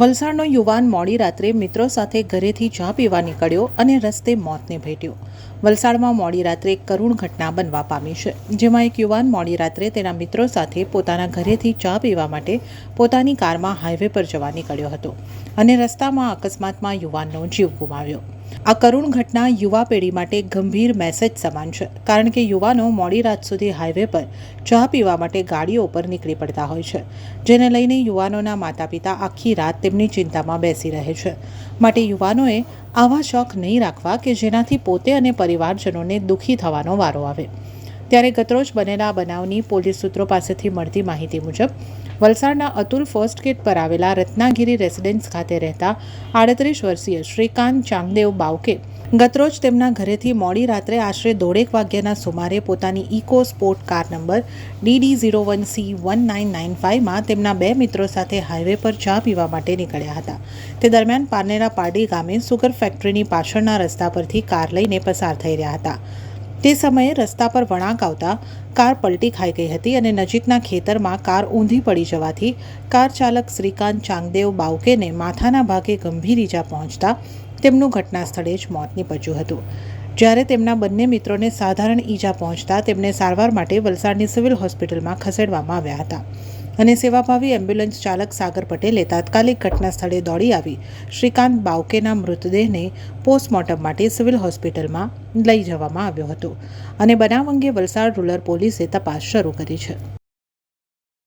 વલસાડનો યુવાન મોડી રાત્રે મિત્રો સાથે ઘરેથી ચા પીવા નીકળ્યો અને રસ્તે મોતને ભેટ્યો. વલસાડમાં મોડી રાત્રે એક કરુણ ઘટના બનવા પામી છે, જેમાં એક યુવાન મોડી રાત્રે તેના મિત્રો સાથે પોતાના ઘરેથી ચા પીવા માટે પોતાની કારમાં હાઈવે પર જવા નીકળ્યો હતો અને રસ્તામાં અકસ્માતમાં યુવાનનો જીવ ગુમાવ્યો. આ કરુણ ઘટના યુવા પેઢી માટે ગંભીર મેસેજ સમાન છે. કારણ કે યુવાનો મોડી રાત સુધી હાઈવે પર ચા પીવા માટે ગાડીઓ પર નીકળી પડતા હોય છે, જેને લઈને યુવાનોના માતા પિતા આખી રાત તેમની ચિંતામાં બેસી રહે છે. માટે યુવાનોએ આવા શોખ નહીં રાખવા કે જેનાથી પોતે અને પરિવારજનોને દુઃખી થવાનો વારો આવે. ત્યારે ગતરોજ બનેલા બનાવની પોલીસ સૂત્રો પાસેથી મળતી માહિતી મુજબ, વલસાડના અતુલ ફર્સ્ટ ગેટ પર આવેલા રત્નાગીરી રેસિડેન્સ ખાતે રહેતા આડત્રીસ વર્ષીય શ્રીકાંત ચાંગદેવ બાવકે ગતરોજ તેમના ઘરેથી મોડી રાત્રે આશરે દોઢેક વાગ્યાના સુમારે પોતાની eco sport car number DD zero one C one nine nine ફાઇવમાં તેમના બે મિત્રો સાથે હાઈવે પર ચા પીવા માટે નીકળ્યા હતા. તે દરમિયાન પારનેરા પારડી ગામે સુગર ફેક્ટરીની પાછળના રસ્તા પરથી કાર લઈને પસાર થઈ રહ્યા હતા. તે સમયે રસ્તા પર વળાંક આવતા કાર પલટી ખાઈ ગઈ હતી અને નજીકના ખેતરમાં કાર ઊંધી પડી જવાથી કાર ચાલક શ્રીકાંત ચાંગદેવ બાવકેને માથાના ભાગે ગંભીર ઈજા પહોંચતા તેમનું ઘટના સ્થળે જ મોત નીપજ્યું હતું. જ્યારે તેમના બંને મિત્રોને સાધારણ ઈજા પહોંચતા તેમને સારવાર માટે વલસાડની સિવિલ હોસ્પિટલમાં ખસેડવામાં આવ્યા હતા. અને સેવાભાવી એમ્બ્યુલન્સ ચાલક સાગર પટેલે તાત્કાલિક ઘટના સ્થળે દોડી આવી. શ્રીકાંત બાવકેના મૃતદેહને પોસ્ટમોર્ટમ માટે સિવિલ હોસ્પિટલમાં લઈ જવામાં આવ્યો હતો. અને બનાવ અંગે વલસાડ રૂરલ પોલીસે તપાસ શરૂ કરી છે.